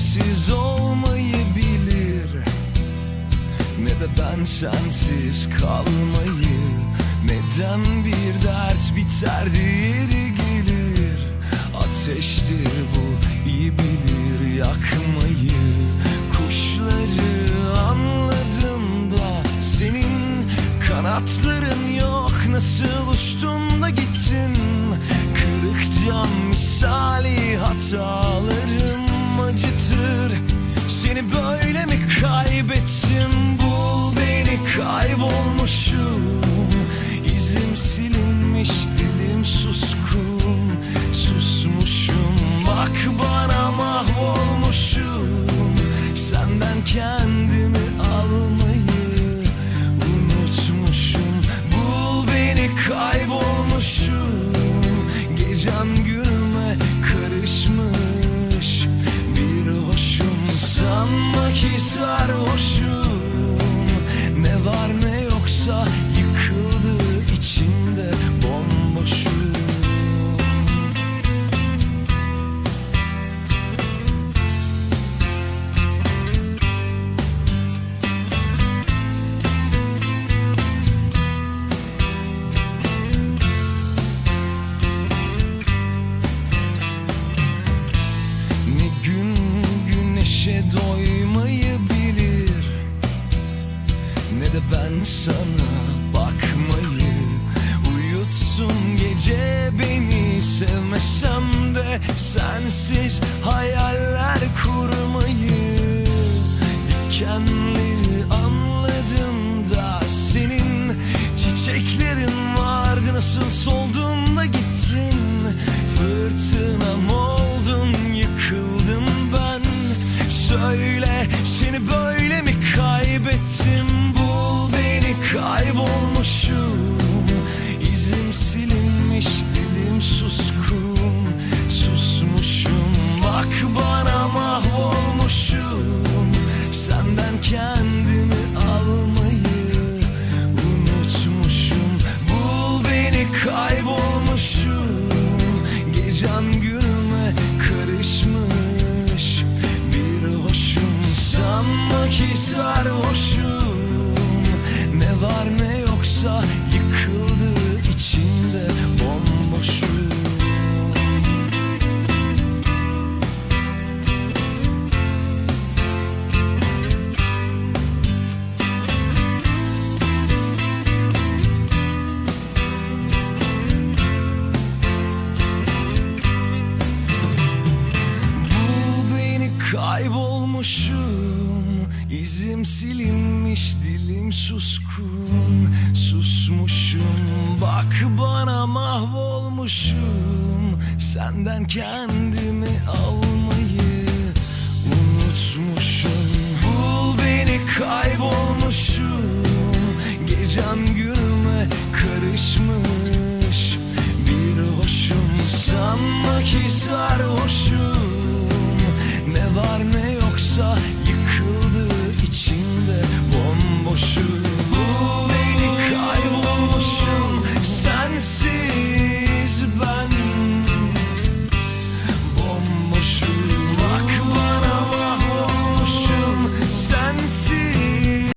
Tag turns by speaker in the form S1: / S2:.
S1: sensiz olmayı bilir Ne de ben sensiz kalmayı Neden bir dert biter diğeri gelir. Ateştir bu iyi bilir yakmayı. Kuşları anladım da Senin kanatların yok. Nasıl Cam misali hatalarım acıtır. Seni böyle mi kaybettim? Bul beni kaybolmuşum. İzim silinmiş dilim suskun. Susmuşum bak bana mahvolmuşum sanma ki sarhoşum. Ne var ne yoksa doymayı bilir Ne de ben sana bakmayı. Uyutsun gece beni Sevmesem de sensiz hayaller kurmayı. Dikenleri anladım da Senin çiçeklerin vardı Nasıl soldun kaybolmuşum. İzim silinmiş dilim suskun. Susmuşum bak bana mahvolmuşum. Senden kendimi almayı unutmuşum. Bul beni kaybolmuşum. Gecem günüme karışmış. Bir hoşum sanma ki sarhoşum kaybolmuşum İzim silinmiş dilim suskun. Susmuşum bak bana mahvolmuşum. Senden kendimi almayı unutmuşum. Bul beni kaybolmuşum. Gecem günüme karışmış. Bir hoşum sanma ki sarhoşum. Ne var ne yoksa yıkıldı içimde bomboşum